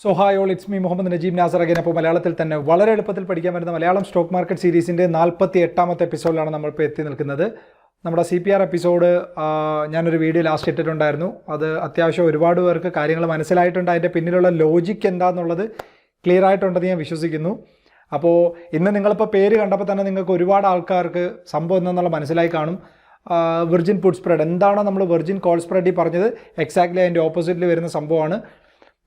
So hi all it's me Muhammad Najeeb Nasar again അപ്പോൾ മലയാളത്തിൽ തന്നെ വളരെ എളുപ്പത്തിൽ പഠിക്കാൻ പറ്റുന്ന മലയാളം സ്റ്റോക്ക് മാർക്കറ്റ് സീരീസിന്റെ നാൽപ്പത്തി എട്ടാമത്തെ എപ്പിസോഡിലാണ് നമ്മളിപ്പോൾ എത്തി നിൽക്കുന്നത്. നമ്മുടെ സി പി ആർ എപ്പിസോഡ് ഞാനൊരു വീഡിയോ ലാസ്റ്റ് ഇട്ടിട്ടുണ്ടായിരുന്നു. അത് അത്യാവശ്യം ഒരുപാട് പേർക്ക് കാര്യങ്ങൾ മനസ്സിലായിട്ടുണ്ട്. അതിന്റെ പിന്നിലുള്ള ലോജിക്ക് എന്താണെന്നുള്ളത് ക്ലിയർ ആയിട്ടുണ്ടെന്ന് ഞാൻ വിശ്വസിക്കുന്നു. അപ്പോൾ ഇന്ന് നിങ്ങളിപ്പോൾ പേര് കണ്ടപ്പോൾ തന്നെ നിങ്ങൾക്ക് ഒരുപാട് ആൾക്കാർക്ക് സംഭവം എന്തെന്നുള്ള മനസ്സിലായി കാണും. വിർജിൻ പുഡ് സ്പ്രെഡ് എന്താണോ നമ്മൾ വിർജിൻ കോൾ സ്പ്രെഡ് ഈ പറഞ്ഞത്? എക്സാക്ട്ലി അതിന്റെ ഓപ്പോസിറ്റിൽ വരുന്ന സംഭവമാണ്.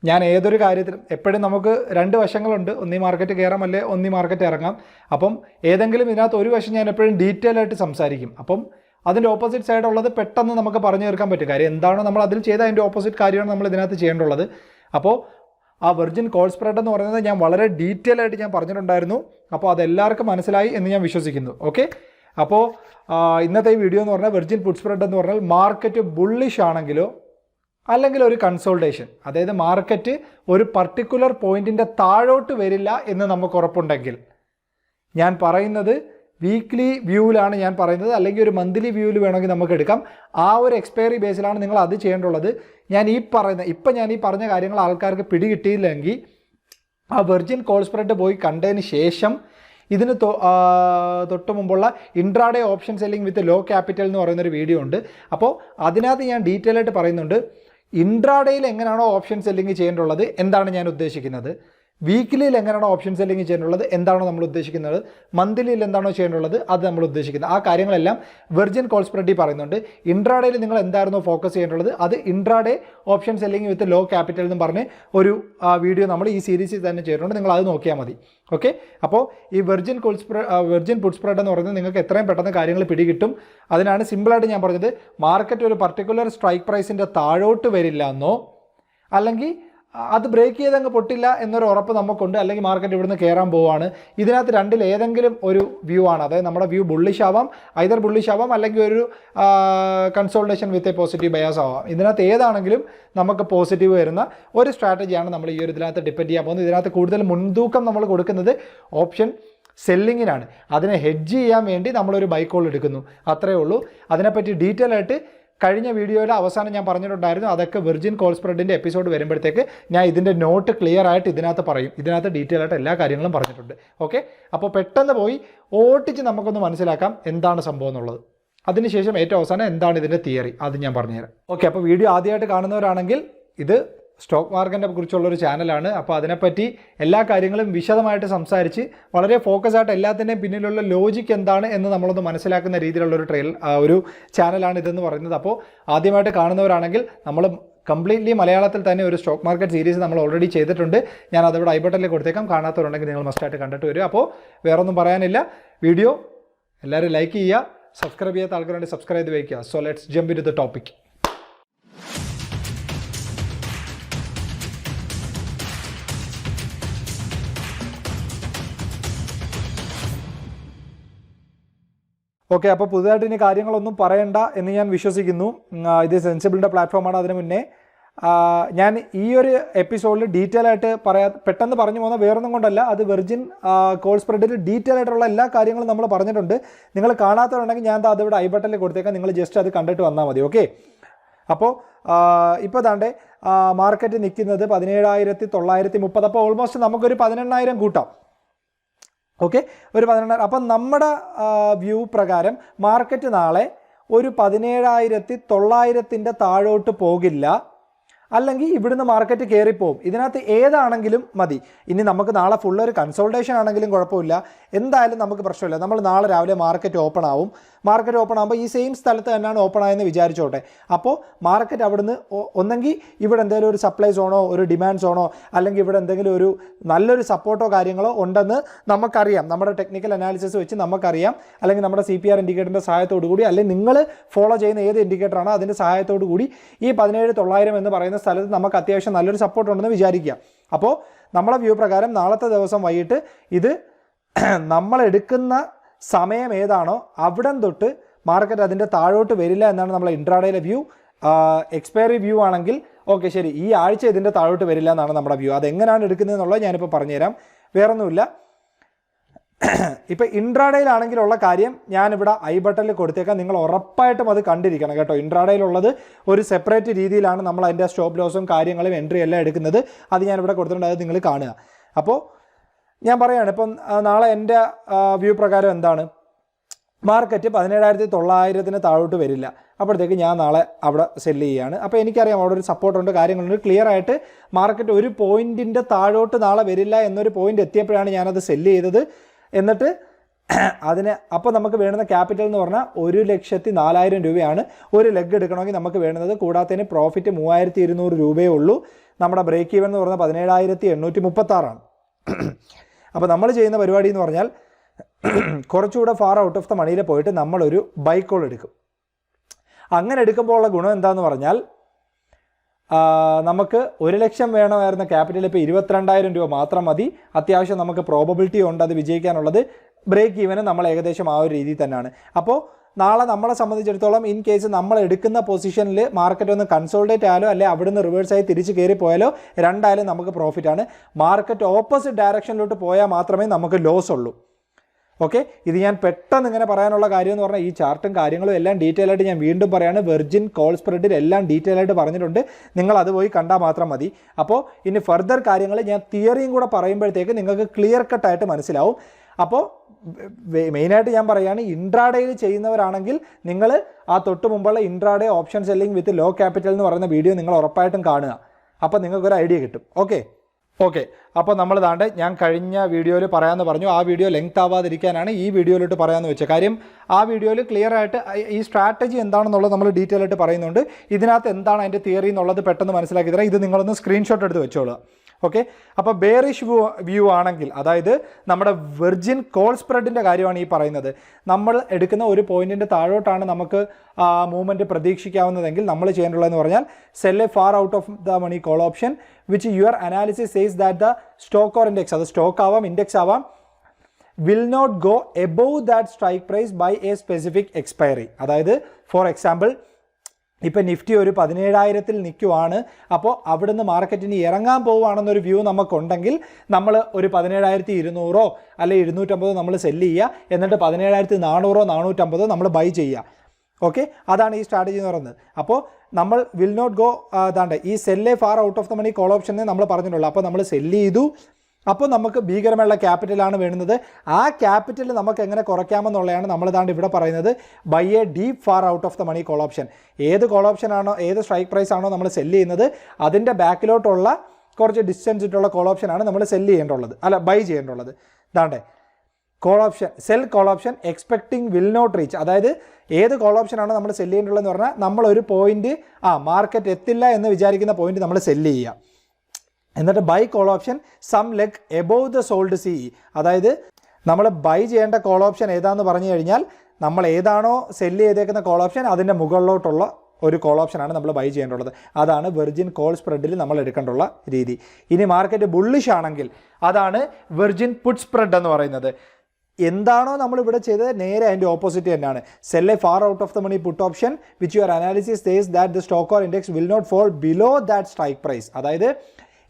ഞാൻ ഏതൊരു കാര്യത്തിലും എപ്പോഴും നമുക്ക് രണ്ട് വശങ്ങളുണ്ട്. ഒന്നീ മാർക്കറ്റ് കയറാം അല്ലെ? ഒന്നീ മാർക്കറ്റ് ഇറങ്ങാം. അപ്പം ഏതെങ്കിലും ഇതിനകത്ത് ഒരു വശം ഞാൻ എപ്പോഴും ഡീറ്റെയിൽ ആയിട്ട് സംസാരിക്കും. അപ്പം അതിന്റെ ഓപ്പോസിറ്റ് സൈഡ് ഉള്ളത് പെട്ടെന്ന് നമുക്ക് പറഞ്ഞു തീർക്കാൻ പറ്റും. കാര്യം എന്താണോ നമ്മൾ അതിൽ ചെയ്ത അതിന്റെ ഓപ്പോസിറ്റ് കാര്യമാണ് നമ്മൾ ഇതിനകത്ത് ചെയ്യേണ്ടുള്ളത് അപ്പോൾ ആ വെർജിൻ കോൾ സ്പ്രെഡ് എന്ന് പറയുന്നത് ഞാൻ വളരെ ഡീറ്റെയിൽ ആയിട്ട് ഞാൻ പറഞ്ഞിട്ടുണ്ടായിരുന്നു. അപ്പോൾ അതെല്ലാവർക്കും മനസ്സിലായി എന്ന് ഞാൻ വിശ്വസിക്കുന്നു. ഓക്കെ? അപ്പോൾ ഇന്നത്തെ ഈ വീഡിയോ എന്ന് പറഞ്ഞാൽ വെർജിൻ പുഡ് സ്പ്രെഡ് എന്ന് പറഞ്ഞാൽ മാർക്കറ്റ് ബുള്ളിഷ് ആണെങ്കിലോ അല്ലെങ്കിൽ ഒരു കൺസോൾട്ടേഷൻ അതായത് മാർക്കറ്റ് ഒരു പർട്ടിക്കുലർ പോയിന്റിന്റെ താഴോട്ട് വരില്ല എന്ന് നമുക്ക് ഉറപ്പുണ്ടെങ്കിൽ. ഞാൻ പറയുന്നത് വീക്ക്ലി വ്യൂവിലാണ് ഞാൻ പറയുന്നത്. അല്ലെങ്കിൽ ഒരു മന്ത്ലി വ്യൂവിൽ വേണമെങ്കിൽ നമുക്ക് എടുക്കാം. ആ ഒരു എക്സ്പയറി ബേസിലാണ് നിങ്ങൾ അത് ചെയ്യേണ്ടുള്ളത് ഞാൻ ഈ പറയുന്ന ഇപ്പം ഞാൻ ഈ പറഞ്ഞ കാര്യങ്ങൾ ആൾക്കാർക്ക് പിടികിട്ടിയില്ലെങ്കിൽ ആ വെർജിൻ കോൾ സ്പ്രെഡ് പോയി കണ്ടതിന് ശേഷം ഇതിന് തൊട്ട് മുമ്പുള്ള intraday option selling with low capital എന്ന് പറയുന്നൊരു വീഡിയോ ഉണ്ട്. അപ്പോൾ അതിനകത്ത് ഞാൻ ഡീറ്റെയിൽ ആയിട്ട് പറയുന്നുണ്ട്. ഇൻട്രാഡേയിൽ എങ്ങനെയാണോ ഓപ്ഷൻ സെല്ലിംഗ് ചെയ്യേണ്ടുള്ളത് എന്താണ് ഞാൻ ഉദ്ദേശിക്കുന്നത്? വീക്കിലിയിൽ എങ്ങനെയാണോ ഓപ്ഷൻ സെല്ലിംഗ് ചെയ്യേണ്ടുള്ളത് എന്താണോ നമ്മൾ ഉദ്ദേശിക്കുന്നത്? മന്ത്ലിയിൽ എന്താണോ ചെയ്യേണ്ടുള്ളത് അത് നമ്മൾ ഉദ്ദേശിക്കുന്നത്. ആ കാര്യങ്ങളെല്ലാം വെർജിൻ കോൾ സ്പ്രെഡി പറയുന്നുണ്ട്. ഇൻട്രാഡേയിൽ നിങ്ങൾ എന്തായിരുന്നോ ഫോക്കസ് ചെയ്യേണ്ടത്? അത് intraday option selling with low capital എന്ന് പറഞ്ഞ് ഒരു വീഡിയോ നമ്മൾ ഈ സീരീസിൽ തന്നെ ചെയ്തിട്ടുണ്ട്. നിങ്ങൾ അത് നോക്കിയാൽ മതി. ഓക്കെ അപ്പോൾ ഈ virgin call spread virgin put spread എന്ന് പറയുന്നത് നിങ്ങൾക്ക് എത്രയും പെട്ടെന്ന് കാര്യങ്ങൾ പിടികിട്ടും. അതിനാണ് സിമ്പിളായിട്ട് ഞാൻ പറഞ്ഞത്. മാർക്കറ്റ് ഒരു പർട്ടിക്കുലർ സ്ട്രൈക്ക് പ്രൈസിന്റെ താഴോട്ട് വരില്ല എന്നോ അല്ലെങ്കിൽ അത് ബ്രേക്ക് ചെയ്ത് അങ്ങ് പൊട്ടില്ല എന്നൊരു ഉറപ്പ് നമുക്കുണ്ട്. അല്ലെങ്കിൽ മാർക്കറ്റ് ഇവിടുന്ന് കയറാൻ പോവാണ്. ഇതിനകത്ത് രണ്ടിൽ ഏതെങ്കിലും ഒരു വ്യൂ ആണ്. അതായത് നമ്മുടെ വ്യൂ ബുള്ളിഷ് ആവാം ഐതർ ബുള്ളിഷ് ആവാം അല്ലെങ്കിൽ ഒരു consolidation with a positive bias ആവാം. ഇതിനകത്ത് ഏതാണെങ്കിലും നമുക്ക് പോസിറ്റീവ് വരുന്ന ഒരു സ്ട്രാറ്റജിയാണ് നമ്മൾ ഈ ഒരു ഇതിനകത്ത് ഡിപ്പെൻഡ് ചെയ്യാൻ പോകുന്നത്. ഇതിനകത്ത് കൂടുതൽ മുൻതൂക്കം നമ്മൾ കൊടുക്കുന്നത് ഓപ്ഷൻ സെല്ലിങ്ങിനാണ് അതിനെ ഹെഡ്ജ് ചെയ്യാൻ വേണ്ടി നമ്മളൊരു ബൈക്കോൾ എടുക്കുന്നു. അത്രയേ ഉള്ളൂ. അതിനെപ്പറ്റി ഡീറ്റെയിൽ ആയിട്ട് കഴിഞ്ഞ വീഡിയോയിൽ അവസാനം ഞാൻ പറഞ്ഞിട്ടുണ്ടായിരുന്നു അതൊക്കെ വെർജിൻ കോൾ സ്പ്രെഡിന്റെ എപ്പിസോഡ് വരുമ്പോഴത്തേക്ക് ഞാൻ ഇതിന്റെ നോട്ട് ക്ലിയർ ആയിട്ട് ഇതിനകത്ത് പറയും. ഇതിനകത്ത് ഡീറ്റെയിൽ ആയിട്ട് എല്ലാ കാര്യങ്ങളും പറഞ്ഞിട്ടുണ്ട്. ഓക്കെ അപ്പോൾ പെട്ടെന്ന് പോയി ഓട്ടിച്ച് നമുക്കൊന്ന് മനസ്സിലാക്കാം എന്താണ് സംഭവം എന്നുള്ളത്. അതിനുശേഷം ഏറ്റവും അവസാനം എന്താണ് ഇതിന്റെ തിയറി അത് ഞാൻ പറഞ്ഞുതരാം. ഓക്കെ അപ്പോൾ വീഡിയോ ആദ്യമായിട്ട് കാണുന്നവരാണെങ്കിൽ ഇത് സ്റ്റോക്ക് മാർക്കറ്റിനെ കുറിച്ചുള്ളൊരു ചാനലാണ്. അപ്പോൾ അതിനെപ്പറ്റി എല്ലാ കാര്യങ്ങളും വിശദമായിട്ട് സംസാരിച്ച് വളരെ ഫോക്കസ് ആയിട്ട് എല്ലാത്തിന്റെയും പിന്നിലുള്ള ലോജിക്ക് എന്താണ് എന്ന് നമ്മളൊന്ന് മനസ്സിലാക്കുന്ന രീതിയിലുള്ള ഒരു ട്രെയിൽ ഒരു ചാനലാണ് ഇതെന്ന് പറയുന്നത്. അപ്പോൾ ആദ്യമായിട്ട് കാണുന്നവരാണെങ്കിൽ നമ്മൾ കംപ്ലീറ്റ്ലി മലയാളത്തിൽ തന്നെ ഒരു സ്റ്റോക്ക് മാർക്കറ്റ് സീരീസ് നമ്മൾ ഓൾറെഡി ചെയ്തിട്ടുണ്ട്. ഞാൻ അതിവിടെ ഐബട്ടനിൽ കൊടുത്തേക്കാം. കാണാത്തവരുണ്ടെങ്കിൽ നിങ്ങൾ മസ്റ്റായിട്ട് കണ്ടിട്ട് വരും അപ്പോൾ വേറെ ഒന്നും പറയാനില്ല. വീഡിയോ എല്ലാവരും ലൈക്ക് ചെയ്യുക. സബ്സ്ക്രൈബ് ചെയ്യാത്ത ആൾക്കാരുണ്ടെങ്കിൽ സബ്സ്ക്രൈബ് ചെയ്ത് വയ്ക്കുക so let's jump into the topic okay അപ്പോൾ പുതുതായിട്ട് ഇനി കാര്യങ്ങളൊന്നും പറയണ്ട എന്ന് ഞാൻ വിശ്വസിക്കുന്നു. ഇത് സെൻസിബിളിന്റെ പ്ലാറ്റ്ഫോമാണ് അതിന് മുന്നേ. ഞാൻ ഈ ഒരു എപ്പിസോഡിൽ ഡീറ്റെയിൽ ആയിട്ട് പറയാ പെട്ടെന്ന് പറഞ്ഞു പോകുന്ന വേറൊന്നും കൊണ്ടല്ല. അത് വെർജിൻ കോൾ സ്പ്രെഡിൽ ഡീറ്റെയിൽ ആയിട്ടുള്ള എല്ലാ കാര്യങ്ങളും നമ്മൾ പറഞ്ഞിട്ടുണ്ട്. നിങ്ങൾ കാണാത്തവരുണ്ടെങ്കിൽ ഞാൻ അതിവിടെ ഐ ബട്ടണിൽ കൊടുത്തേക്കാം. നിങ്ങൾ ജസ്റ്റ് അത് കണ്ടിട്ട് വന്നാൽ മതി ഓക്കെ? അപ്പോൾ ഇപ്പോൾ താണ്ടെ മാർക്കറ്റ് നിൽക്കുന്നത് പതിനേഴായിരത്തി തൊള്ളായിരത്തി മുപ്പത്. അപ്പോൾ ഓൾമോസ്റ്റ് നമുക്കൊരു പതിനെണ്ണായിരം കൂട്ടാം. ഓക്കെ? ഒരു പതിനെണ്ണായിരം. അപ്പം നമ്മുടെ വ്യൂ പ്രകാരം മാർക്കറ്റ് നാളെ ഒരു പതിനേഴായിരത്തി തൊള്ളായിരത്തിന്റെ താഴോട്ട് പോകില്ല. അല്ലെങ്കിൽ ഇവിടുന്ന് മാർക്കറ്റ് കയറിപ്പോവും ഇതിനകത്ത് ഏതാണെങ്കിലും മതി. ഇനി നമുക്ക് നാളെ ഫുൾ ഒരു കൺസൾട്ടേഷൻ ആണെങ്കിലും കുഴപ്പമില്ല. എന്തായാലും നമുക്ക് പ്രശ്നമില്ല. നമ്മൾ നാളെ രാവിലെ മാർക്കറ്റ് ഓപ്പൺ ആവും. മാർക്കറ്റ് ഓപ്പൺ ആകുമ്പോൾ ഈ സെയിം സ്ഥലത്ത് തന്നെയാണ് ഓപ്പൺ ആയെന്ന് വിചാരിച്ചോട്ടെ. അപ്പോൾ മാർക്കറ്റ് അവിടുന്ന് ഒന്നെങ്കിൽ ഇവിടെ എന്തെങ്കിലും ഒരു സപ്ലൈ സോണോ ഒരു ഡിമാൻഡ് സോണോ അല്ലെങ്കിൽ ഇവിടെ എന്തെങ്കിലും ഒരു നല്ലൊരു സപ്പോർട്ടോ കാര്യങ്ങളോ ഉണ്ടെന്ന് നമുക്കറിയാം. നമ്മുടെ ടെക്നിക്കൽ അനാലിസിസ് വെച്ച് നമുക്കറിയാം. അല്ലെങ്കിൽ നമ്മുടെ സി പി ആർ ഇൻഡിക്കേറ്ററിന്റെ സഹായത്തോടു കൂടി അല്ലെങ്കിൽ നിങ്ങൾ ഫോളോ ചെയ്യുന്ന ഏത് ഇൻഡിക്കേറ്ററാണോ അതിന്റെ സഹായത്തോടു കൂടി ഈ പതിനേഴ് തൊള്ളായിരം എന്ന് പറയുന്ന സ്ഥലത്ത് നമുക്ക് അത്യാവശ്യം നല്ലൊരു സപ്പോർട്ട് ഉണ്ടെന്ന് വിചാരിക്കുക. അപ്പോൾ നമ്മളെ വ്യൂ പ്രകാരം നാളത്തെ ദിവസം വൈകിട്ട് ഇത് നമ്മൾ എടുക്കുന്ന സമയം ഏതാണോ അവിടം തൊട്ട് മാർക്കറ്റ് അതിന്റെ താഴോട്ട് വരില്ല എന്നാണ് നമ്മളെ ഇൻട്രാഡേയിലെ വ്യൂ എക്സ്പയറി വ്യൂ ആണെങ്കിൽ ഓക്കെ ശരി. ഈ ആഴ്ച ഇതിന്റെ താഴോട്ട് വരില്ല എന്നാണ് നമ്മുടെ വ്യൂ അതെങ്ങനെയാണ് എടുക്കുന്നത് എന്നുള്ളത് ഞാനിപ്പോൾ പറഞ്ഞുതരാം. വേറൊന്നുമില്ല. ഇപ്പോൾ ഇൻട്രാഡേയിലാണെങ്കിലുള്ള കാര്യം ഞാനിവിടെ ഐ ബട്ടണിൽ കൊടുത്തേക്കാം. നിങ്ങൾ ഉറപ്പായിട്ടും അത് കണ്ടിരിക്കണം കേട്ടോ. ഇൻട്രാഡേയിലുള്ളത് ഒരു സെപ്പറേറ്റ് രീതിയിലാണ് നമ്മൾ അതിന്റെ സ്റ്റോപ്പ് ലോസും കാര്യങ്ങളും എൻട്രി എല്ലാം എടുക്കുന്നത്. അത് ഞാനിവിടെ കൊടുത്തിട്ടുണ്ട്. അത് നിങ്ങൾ കാണുക. അപ്പോൾ ഞാൻ പറയുകയാണ് ഇപ്പം നാളെ എന്റെ വ്യൂ പ്രകാരം എന്താണ്? മാർക്കറ്റ് പതിനേഴായിരത്തി തൊള്ളായിരത്തിന് താഴോട്ട് വരില്ല. അപ്പോഴത്തേക്ക് ഞാൻ നാളെ അവിടെ സെല്ല് ചെയ്യുകയാണ് അപ്പോൾ എനിക്കറിയാം അവിടെ ഒരു സപ്പോർട്ടുണ്ട് കാര്യങ്ങളുണ്ട്. ക്ലിയർ ആയിട്ട് മാർക്കറ്റ് ഒരു പോയിന്റിന്റെ താഴോട്ട് നാളെ വരില്ല എന്നൊരു പോയിന്റ് എത്തിയപ്പോഴാണ് ഞാനത് സെല്ല് ചെയ്തത്. എന്നിട്ട് അതിന് അപ്പോൾ നമുക്ക് വേണ്ടുന്ന ക്യാപിറ്റൽ എന്ന് പറഞ്ഞാൽ ഒരു ലക്ഷത്തി നാലായിരം രൂപയാണ്. ഒരു ലെഗ് എടുക്കണമെങ്കിൽ നമുക്ക് വേണ്ടുന്നത് കൂടാത്തതിന് പ്രോഫിറ്റ് മൂവായിരത്തി ഇരുന്നൂറ് രൂപയേ ഉള്ളൂ. നമ്മുടെ ബ്രേക്ക് ഈവൻ എന്ന് പറഞ്ഞാൽ പതിനേഴായിരത്തി എണ്ണൂറ്റി മുപ്പത്താറാണ്. അപ്പോൾ നമ്മൾ ചെയ്യുന്ന പരിപാടി എന്ന് പറഞ്ഞാൽ കുറച്ചുകൂടെ ഫാർ ഔട്ട് ഓഫ് ദ മണിയിൽ പോയിട്ട് നമ്മളൊരു ബൈക്കോൾ കോൾ എടുക്കും. അങ്ങനെ എടുക്കുമ്പോൾ ഉള്ള ഗുണം എന്താണെന്ന് പറഞ്ഞാൽ നമുക്ക് ഒരു ലക്ഷം വേണമായിരുന്ന ക്യാപിറ്റൽ ഇപ്പോൾ ഇരുപത്തിരണ്ടായിരം രൂപ മാത്രം മതി. അത്യാവശ്യം നമുക്ക് പ്രോബബിലിറ്റി ഉണ്ട് അത് വിജയിക്കാനുള്ളത്. ബ്രേക്ക് ഈവന് നമ്മൾ ഏകദേശം ആ ഒരു രീതിയിൽ തന്നെയാണ്. അപ്പോൾ നാളെ നമ്മളെ സംബന്ധിച്ചിടത്തോളം ഇൻ കേസ് നമ്മൾ എടുക്കുന്ന പൊസിഷനിൽ മാർക്കറ്റ് ഒന്ന് കൺസോൾട്ടേറ്റ് ആയാലോ അല്ലെ അവിടുന്ന് റിവേഴ്സായി തിരിച്ച് കയറി പോയാലോ രണ്ടായാലും നമുക്ക് പ്രോഫിറ്റ് ആണ്. മാർക്കറ്റ് ഓപ്പോസിറ്റ് ഡയറക്ഷനിലോട്ട് പോയാൽ മാത്രമേ നമുക്ക് ലോസ് ഉള്ളൂ. ഓക്കെ ഇത് ഞാൻ പെട്ടെന്ന് ഇങ്ങനെ പറയാനുള്ള കാര്യം എന്ന് പറഞ്ഞാൽ ഈ ചാർട്ടും കാര്യങ്ങളും എല്ലാം ഡീറ്റെയിൽ ആയിട്ട് ഞാൻ വീണ്ടും പറയാണ്. വെർജിൻ കോൾ സ്പ്രെഡിൽ എല്ലാം ഡീറ്റെയിൽ ആയിട്ട് പറഞ്ഞിട്ടുണ്ട്. നിങ്ങൾ അത് പോയി കണ്ടാൽ മാത്രം മതി. അപ്പോൾ ഇനി ഫർദർ കാര്യങ്ങൾ ഞാൻ തിയറിയും കൂടെ പറയുമ്പോഴത്തേക്ക് നിങ്ങൾക്ക് ക്ലിയർ കട്ടായിട്ട് മനസ്സിലാവും. അപ്പോൾ മെയിനായിട്ട് ഞാൻ പറയുകയാണ് ഇൻട്രാഡേയിൽ ചെയ്യുന്നവരാണെങ്കിൽ നിങ്ങൾ ആ തൊട്ട് മുമ്പുള്ള intraday option selling with low capital എന്ന് പറയുന്ന വീഡിയോ നിങ്ങൾ ഉറപ്പായിട്ടും കാണുക. അപ്പോൾ നിങ്ങൾക്കൊരു ഐഡിയ കിട്ടും. ഓക്കെ ഓക്കെ അപ്പോൾ നമ്മൾ താണ്ട് ഞാൻ കഴിഞ്ഞ വീഡിയോയിൽ പറയാമെന്ന് പറഞ്ഞു. ആ വീഡിയോ ലെങ്ത് ആവാതിരിക്കാനാണ് ഈ വീഡിയോയിലോട്ട് പറയാമെന്ന് വെച്ചത്. കാര്യം ആ വീഡിയോയിൽ ക്ലിയർ ആയിട്ട് ഈ സ്ട്രാറ്റജി എന്താണെന്നുള്ളത് നമ്മൾ ഡീറ്റെയിൽ ആയിട്ട് പറയുന്നുണ്ട്. ഇതിനകത്ത് എന്താണ് അതിന്റെ തിയറി എന്നുള്ളത് പെട്ടെന്ന് മനസ്സിലാക്കി തരാം. ഇത് നിങ്ങളൊന്ന് സ്ക്രീൻഷോട്ട് എടുത്ത് വെച്ചോളുക. ഓക്കെ? അപ്പോൾ ബേറിഷ് വ്യൂ വ്യൂ ആണെങ്കിൽ അതായത് നമ്മുടെ വെർജിൻ കോൾ സ്പ്രെഡിന്റെ കാര്യമാണ് ഈ പറയുന്നത്. നമ്മൾ എടുക്കുന്ന ഒരു പോയിന്റിന്റെ താഴോട്ടാണ് നമുക്ക് മൂവ്മെന്റ് പ്രതീക്ഷിക്കാവുന്നതെങ്കിൽ നമ്മൾ ചെയ്യേണ്ടതെന്ന് പറഞ്ഞാൽ sell a far out of the money call option which your analysis says that the stock or index അത് സ്റ്റോക്ക് ആവാം ഇൻഡെക്സ് ആവാം will not go above that strike price by a specific expiry അതായത് for example ഇപ്പം നിഫ്റ്റി ഒരു പതിനേഴായിരത്തിൽ നിൽക്കുവാണ്. അപ്പോൾ അവിടുന്ന് മാർക്കറ്റിന് ഇറങ്ങാൻ പോവുകയാണെന്നൊരു വ്യൂ നമുക്കുണ്ടെങ്കിൽ നമ്മൾ ഒരു പതിനേഴായിരത്തി ഇരുന്നൂറോ അല്ലെ ഇരുന്നൂറ്റമ്പതോ നമ്മൾ സെല്ല് ചെയ്യുക. എന്നിട്ട് പതിനേഴായിരത്തി നാനൂറോ നാനൂറ്റമ്പതോ നമ്മൾ ബൈ ചെയ്യുക. ഓക്കെ അതാണ് ഈ സ്ട്രാറ്റജി എന്ന് പറയുന്നത്. അപ്പോൾ നമ്മൾ വിൽ നോട്ട് ഗോ അതാണ്ട് ഈ സെല്ലേ far out of the money call ഓപ്ഷനെ നമ്മൾ പറഞ്ഞിട്ടുള്ളൂ. അപ്പോൾ നമ്മൾ സെല്ല് ചെയ്തു. അപ്പോൾ നമുക്ക് ഭീകരമായുള്ള ക്യാപിറ്റലാണ് വേണ്ടുന്നത് ആ ക്യാപിറ്റൽ നമുക്ക് എങ്ങനെ കുറയ്ക്കാമെന്നുള്ളതാണ് നമ്മളിതാണ്ട് ഇവിടെ പറയുന്നത്. Buy a deep far out of the money call option ഏത് കോൾ ഓപ്ഷൻ ആണോ ഏത് സ്ട്രൈക്ക് പ്രൈസ് ആണോ നമ്മൾ സെല്ല് ചെയ്യുന്നത് അതിന്റെ ബാക്കിലോട്ടുള്ള കുറച്ച് ഡിസ്റ്റൻസ് ഇട്ടുള്ള കോൾ ഓപ്ഷനാണ് നമ്മൾ സെല്ല് ചെയ്യേണ്ടുള്ളത്. അല്ല ബൈ ചെയ്യേണ്ടുള്ളത്. ഇതാണ്ടേ. Call option sell call option expecting will not reach അതായത് ഏത് കോൾ ഓപ്ഷനാണ് നമ്മൾ സെല്ല് ചെയ്യേണ്ടതെന്ന് പറഞ്ഞാൽ നമ്മളൊരു പോയിന്റ് ആ മാർക്കറ്റ് എത്തില്ല എന്ന് വിചാരിക്കുന്ന പോയിന്റ് നമ്മൾ സെല്ല് ചെയ്യുക. എന്നിട്ട് buy call option some leg above the sold C അതായത് നമ്മൾ ബൈ ചെയ്യേണ്ട കോൾ ഓപ്ഷൻ ഏതാന്ന് പറഞ്ഞു കഴിഞ്ഞാൽ നമ്മൾ ഏതാണോ സെല്ല് ചെയ്തേക്കുന്ന കോൾ ഓപ്ഷൻ അതിന്റെ മുകളിലോട്ടുള്ള ഒരു കോൾ ഓപ്ഷനാണ് നമ്മൾ ബൈ ചെയ്യേണ്ടുള്ളത് അതാണ് വെർജിൻ കോൾ സ്പ്രെഡിൽ നമ്മൾ എടുക്കേണ്ടുള്ള രീതി. ഇനി മാർക്കറ്റ് ബുള്ളിഷ് ആണെങ്കിൽ അതാണ് വെർജിൻ പുട്ട് സ്പ്രെഡ് എന്ന് പറയുന്നത്. എന്താണോ നമ്മൾ ഇവിടെ ചെയ്തത് നേരെ അതിന്റെ ഓപ്പോസിറ്റ് തന്നെയാണ്. Sell a far out of the money put option which your analysis says that the stock or index will not fall below that strike price അതായത്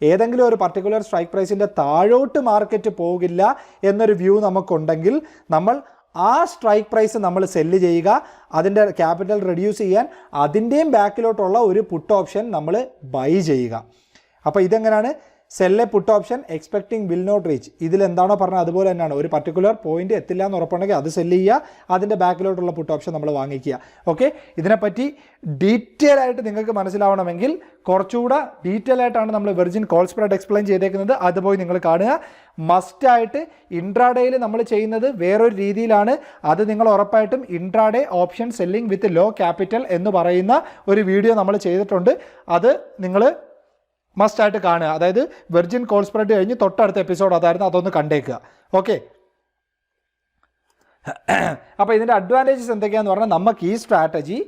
ഏതെങ്കിലും ഒരു പർട്ടിക്കുലർ സ്ട്രൈക്ക് പ്രൈസിന്റെ താഴോട്ട് മാർക്കറ്റ് പോകില്ല എന്നൊരു വ്യൂ നമുക്കുണ്ടെങ്കിൽ നമ്മൾ ആ സ്ട്രൈക്ക് പ്രൈസ് നമ്മൾ sell ചെയ്യുക അതിന്റെ ക്യാപിറ്റൽ റെഡ്യൂസ് ചെയ്യാൻ അതിന്റെയും ബാക്കിലോട്ടുള്ള ഒരു പുട്ട് ഓപ്ഷൻ നമ്മൾ ബൈ ചെയ്യുക. അപ്പോൾ ഇതെങ്ങനെയാണ്? സെല്ലെ put option expecting will not reach ഇതിൽ എന്താണോ പറഞ്ഞത് അതുപോലെ തന്നെയാണ്. ഒരു പർട്ടിക്കുലർ പോയിന്റ് എത്തില്ല എന്ന് ഉറപ്പുണ്ടെങ്കിൽ അത് സെല്ല് ചെയ്യുക അതിന്റെ ബാക്കിലോട്ടുള്ള പുട്ട് ഓപ്ഷൻ നമ്മൾ വാങ്ങിക്കുക. ഓക്കെ ഇതിനെപ്പറ്റി ഡീറ്റെയിൽ ആയിട്ട് നിങ്ങൾക്ക് മനസ്സിലാവണമെങ്കിൽ കുറച്ചുകൂടെ ഡീറ്റെയിൽ ആയിട്ടാണ് നമ്മൾ വെർജിൻ കോൾ സ്പ്രെഡ് എക്സ്പ്ലെയിൻ ചെയ്തേക്കുന്നത്. അത് നിങ്ങൾ കാണുക. മസ്റ്റ് ആയിട്ട് ഇൻട്രാഡേയിൽ നമ്മൾ ചെയ്യുന്നത് വേറൊരു രീതിയിലാണ്. അത് നിങ്ങൾ ഉറപ്പായിട്ടും intraday option selling with low capital എന്ന് പറയുന്ന ഒരു വീഡിയോ നമ്മൾ ചെയ്തിട്ടുണ്ട്. അത് നിങ്ങൾ മസ്റ്റായിട്ട് കാണുക. അതായത് വെർജിൻ കോൾ സ്പ്രെഡ് കഴിഞ്ഞ് തൊട്ടടുത്ത എപ്പിസോഡ് അതായിരുന്നു അതൊന്ന് കണ്ടേക്കുക. ഓക്കെ അപ്പോൾ ഇതിന്റെ അഡ്വാന്റേജസ് എന്തൊക്കെയാണെന്ന് പറഞ്ഞാൽ നമുക്ക് ഈ സ്ട്രാറ്റജി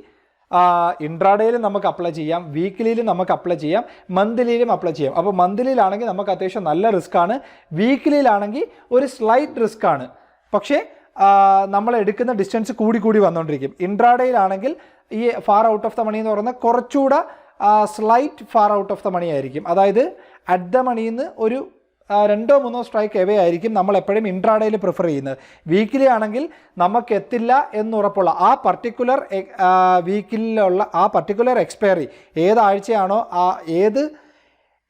ഇൻട്രാഡേയിലും നമുക്ക് അപ്ലൈ ചെയ്യാം വീക്ക്ലിയിലും നമുക്ക് അപ്ലൈ ചെയ്യാം മന്ത്ലിയിലും അപ്ലൈ ചെയ്യാം. അപ്പോൾ മന്ത്ലിയിലാണെങ്കിൽ നമുക്ക് അത്യാവശ്യം നല്ല റിസ്ക് ആണ്. വീക്ക്ലിയിലാണെങ്കിൽ ഒരു സ്ലൈറ്റ് റിസ്ക് ആണ്. പക്ഷേ നമ്മൾ എടുക്കുന്ന ഡിസ്റ്റൻസ് കൂടി കൂടി വന്നുകൊണ്ടിരിക്കും ഇൻട്രാഡേയിലാണെങ്കിൽ ഈ far out of the money എന്ന് പറയുന്നത് കുറച്ചുകൂടെ slight far out of the money ആയിരിക്കും. അതായത് അറ്റ് ദ മണിയിൽ നിന്ന് ഒരു രണ്ടോ മൂന്നോ സ്ട്രൈക്ക് എവേ ആയിരിക്കും നമ്മൾ എപ്പോഴും ഇൻട്രാഡേയിൽ പ്രിഫർ ചെയ്യുന്നത്. വീക്കിലി ആണെങ്കിൽ നമുക്ക് എത്തില്ല എന്നുറപ്പുള്ള ആ പർട്ടിക്കുലർ വീക്കിലുള്ള ആ പർട്ടിക്കുലർ എക്സ്പയറി ഏത് ആഴ്ചയാണോ ആ ഏത്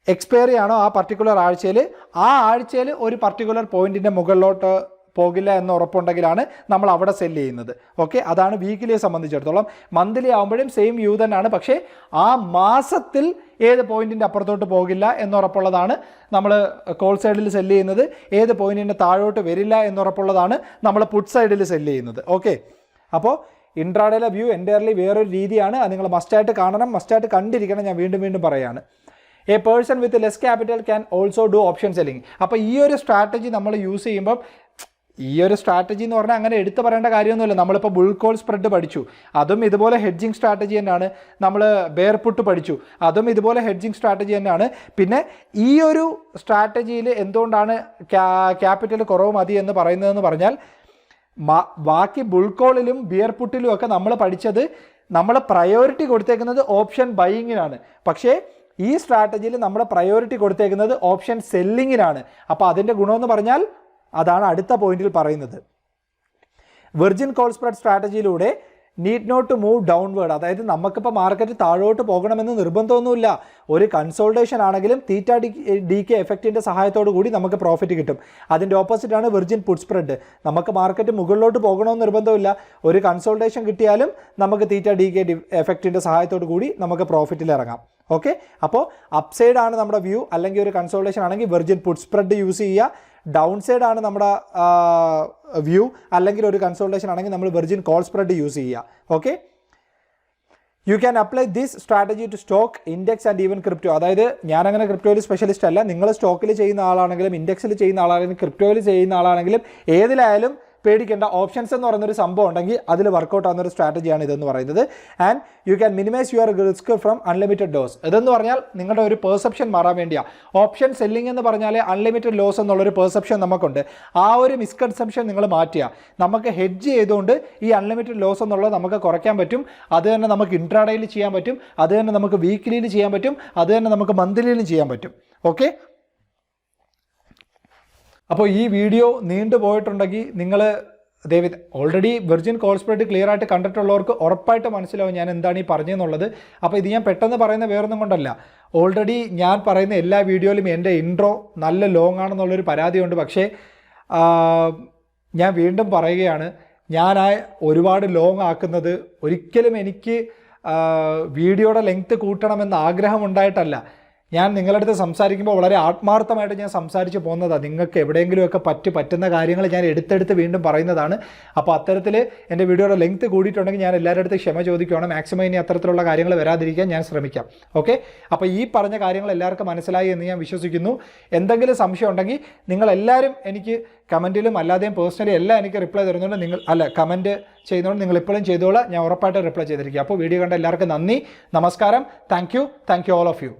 എക്സ്പയറി ആണോ ആ പർട്ടിക്കുലർ ആഴ്ചയിൽ ആ ആഴ്ചയിൽ ഒരു പർട്ടിക്കുലർ പോയിന്റിന്റെ മുകളിലോട്ട് പോകില്ല എന്ന് ഉറപ്പുണ്ടെങ്കിലാണ് നമ്മൾ അവിടെ സെല്ല് ചെയ്യുന്നത്. ഓക്കെ അതാണ് വീക്കിലിയെ സംബന്ധിച്ചിടത്തോളം മന്ത്ലി ആകുമ്പോഴും സെയിം വ്യൂ തന്നെയാണ്. പക്ഷേ ആ മാസത്തിൽ ഏത് പോയിന്റിന്റെ അപ്പുറത്തോട്ട് പോകില്ല എന്നുറപ്പുള്ളതാണ് നമ്മൾ കോൾ സൈഡിൽ സെല്ല് ചെയ്യുന്നത്. ഏത് പോയിന്റിന്റെ താഴോട്ട് വരില്ല എന്നുറപ്പുള്ളതാണ് നമ്മൾ പുട്ട് സൈഡിൽ സെല്ല് ചെയ്യുന്നത്. ഓക്കെ അപ്പോൾ ഇൻട്രാഡേലെ വ്യൂ എന്റയർലി വേറൊരു രീതിയാണ്. അത് നിങ്ങൾ മസ്റ്റായിട്ട് കാണണം. മസ്റ്റായിട്ട് കണ്ടിരിക്കണം. ഞാൻ വീണ്ടും വീണ്ടും പറയാണ്. A person with less capital can also do option selling അപ്പോൾ ഈ ഒരു സ്ട്രാറ്റജി നമ്മൾ യൂസ് ചെയ്യുമ്പം ഈ ഒരു സ്ട്രാറ്റജി എന്ന് പറഞ്ഞാൽ അങ്ങനെ എടുത്തു പറയേണ്ട കാര്യമൊന്നുമില്ല. നമ്മളിപ്പോൾ ബുൾ കോൾ സ്പ്രെഡ് പഠിച്ചു. അതും ഇതുപോലെ ഹെഡ്ജിങ് സ്ട്രാറ്റജി തന്നെയാണ് നമ്മൾ ബെയർപുട്ട് പഠിച്ചു. അതും ഇതുപോലെ ഹെഡ്ജിങ് സ്ട്രാറ്റജി തന്നെയാണ്. പിന്നെ ഈ ഒരു സ്ട്രാറ്റജിയിൽ എന്തുകൊണ്ടാണ് ക്യാപിറ്റൽ കുറവ് മതി എന്ന് പറയുന്നതെന്ന് പറഞ്ഞാൽ ബാക്കി ബുൾക്കോളിലും ബിയർപുട്ടിലും ഒക്കെ നമ്മൾ പഠിച്ചത് നമ്മൾ പ്രയോറിറ്റി കൊടുത്തേക്കുന്നത് ഓപ്ഷൻ ബൈയിങ്ങിനാണ് പക്ഷേ ഈ സ്ട്രാറ്റജിയിൽ നമ്മൾ പ്രയോറിറ്റി കൊടുത്തേക്കുന്നത് ഓപ്ഷൻ സെല്ലിങ്ങിനാണ് അപ്പോൾ അതിന്റെ ഗുണമെന്ന് പറഞ്ഞാൽ അതാണ് അടുത്ത പോയിന്റിൽ പറയുന്നത്. Virgin call spread സ്ട്രാറ്റജിയിലൂടെ need not to move downward അതായത് നമുക്കിപ്പോൾ മാർക്കറ്റ് താഴോട്ട് പോകണമെന്ന് നിർബന്ധമൊന്നുമില്ല. ഒരു കൺസോൾട്ടേഷൻ ആണെങ്കിലും തീറ്റ ഡി ഡി കെ എഫക്റ്റിന്റെ സഹായത്തോടു കൂടി നമുക്ക് പ്രോഫിറ്റ് കിട്ടും. അതിന്റെ ഓപ്പോസിറ്റാണ് വെർജിൻ പുട്ട് സ്പ്രെഡ് നമുക്ക് മാർക്കറ്റ് മുകളിലോട്ട് പോകണമെന്ന് നിർബന്ധമില്ല. ഒരു കൺസോൾട്ടേഷൻ കിട്ടിയാലും നമുക്ക് തീറ്റ ഡി കെ എഫക്റ്റിന്റെ സഹായത്തോടു കൂടി നമുക്ക് പ്രോഫിറ്റിൽ ഇറങ്ങാം. ഓക്കെ അപ്പോൾ അപ്സൈഡ് ആണ് നമ്മുടെ വ്യൂ അല്ലെങ്കിൽ ഒരു കൺസോൾട്ടേഷൻ ആണെങ്കിൽ വെർജിൻ പുട്ട് സ്പ്രെഡ് യൂസ് ചെയ്യുക. ഡൗൺ സൈഡ് ആണ് നമ്മുടെ വ്യൂ അല്ലെങ്കിൽ ഒരു കൺസോൾട്ടേഷൻ ആണെങ്കിൽ നമ്മൾ വെർജിൻ കോൾ സ്പ്രെഡ് യൂസ് ചെയ്യുക. Okay you can apply this strategy to stock index and even crypto അതായത് ഞാൻ അങ്ങനെ ക്രിപ്റ്റോയിൽ സ്പെഷ്യലിസ്റ്റ് അല്ല. നിങ്ങൾ സ്റ്റോക്കിൽ ചെയ്യുന്ന ആളാണെങ്കിലും ഇൻഡെക്സിൽ ചെയ്യുന്ന ആളാണെങ്കിലും ക്രിപ്റ്റോയിൽ ചെയ്യുന്ന ആളാണെങ്കിലും ഏതിലായാലും പേടിക്കേണ്ട. ഓപ്ഷൻസ് എന്ന് പറയുന്നൊരു സംഭവം ഉണ്ടെങ്കിൽ അതിൽ വർക്കൗട്ട് ആവുന്ന ഒരു സ്ട്രാറ്റജിയാണ് ഇതെന്ന് പറയുന്നത്. And you can minimize your risk from unlimited dose ഇതെന്ന് പറഞ്ഞാൽ നിങ്ങളുടെ ഒരു പെർസെപ്ഷൻ മാറാൻ വേണ്ടിയാണ് ഓപ്ഷൻ സെല്ലിംഗ് എന്ന് പറഞ്ഞാൽ അൺലിമിറ്റഡ് ലോസ് എന്നുള്ളൊരു പെർസെപ്ഷൻ നമുക്കുണ്ട്. ആ ഒരു മിസ്കൺസെപ്ഷൻ നിങ്ങൾ മാറ്റുക നമുക്ക് ഹെഡ്ജ് ചെയ്തുകൊണ്ട് ഈ അൺലിമിറ്റഡ് ലോസ് എന്നുള്ളത് നമുക്ക് കുറയ്ക്കാൻ പറ്റും. അത് തന്നെ നമുക്ക് ഇൻട്രാഡേയിൽ ചെയ്യാൻ പറ്റും. അത് തന്നെ നമുക്ക് വീക്ക്ലിയിൽ ചെയ്യാൻ പറ്റും. അത് തന്നെ നമുക്ക് മന്ത്ലിയിലും ചെയ്യാൻ പറ്റും. ഓക്കെ അപ്പോൾ ഈ വീഡിയോ നീണ്ടു പോയിട്ടുണ്ടെങ്കിൽ നിങ്ങൾ ദേവിത് already virgin call spread clear ആയിട്ട് കണ്ടിട്ടുള്ളവർക്ക് ഉറപ്പായിട്ട് മനസ്സിലാവും ഞാൻ എന്താണ് ഈ പറഞ്ഞതെന്നുള്ളത്. അപ്പോൾ ഇത് ഞാൻ പെട്ടെന്ന് പറയുന്ന വേറൊന്നും കൊണ്ടല്ല. ഓൾറെഡി ഞാൻ പറയുന്ന എല്ലാ വീഡിയോയിലും എന്റെ ഇൻട്രോ നല്ല ലോങ് ആണെന്നുള്ളൊരു പരാതിയുണ്ട്. പക്ഷേ ഞാൻ വീണ്ടും പറയുകയാണ് ഞാൻ ആ ഒരുപാട് ലോങ് ആക്കുന്നത് ഒരിക്കലും എനിക്ക് വീഡിയോയുടെ ലെങ്ത്ത് കൂട്ടണമെന്ന് ആഗ്രഹം ഉണ്ടായിട്ടല്ല ഞാൻ നിങ്ങളുടെ അടുത്ത് സംസാരിക്കുമ്പോൾ വളരെ ആത്മാർത്ഥമായിട്ട് ഞാൻ സംസാരിച്ച് പോകുന്നതാണ് നിങ്ങൾക്ക് എവിടെയെങ്കിലുമൊക്കെ പറ്റി പറ്റുന്ന കാര്യങ്ങൾ ഞാൻ എടുത്തെടുത്ത് വീണ്ടും പറയുന്നതാണ്. അപ്പോൾ അത്തരത്തിൽ എന്റെ വീഡിയോയുടെ ലെങ്ത് കൂടിയിട്ടുണ്ടെങ്കിൽ ഞാൻ എല്ലാവരുടെ അടുത്ത് ക്ഷമ ചോദിക്കുകയാണ്. മാക്സിമം ഇനി അത്തരത്തിലുള്ള കാര്യങ്ങൾ വരാതിരിക്കാൻ ഞാൻ ശ്രമിക്കാം. ഓക്കെ അപ്പോൾ ഈ പറഞ്ഞ കാര്യങ്ങൾ എല്ലാവർക്കും മനസ്സിലായി എന്ന് ഞാൻ വിശ്വസിക്കുന്നു. എന്തെങ്കിലും സംശയം ഉണ്ടെങ്കിൽ നിങ്ങളെല്ലാവരും എനിക്ക് കമന്റിലും അല്ലാതെയും പേഴ്സണലി എല്ലാം എനിക്ക് റിപ്ലൈ തരുന്നുണ്ട്. നിങ്ങൾ അല്ല കമന്റ് ചെയ്യുന്നതുകൊണ്ട് നിങ്ങൾ ഇപ്പോഴും ചെയ്തോളാം. ഞാൻ ഉറപ്പായിട്ട് റിപ്ലൈ ചെയ്തിരിക്കും. അപ്പോൾ വീഡിയോ കണ്ട എല്ലാവർക്കും നന്ദി. നമസ്കാരം. Thank you thank you all of you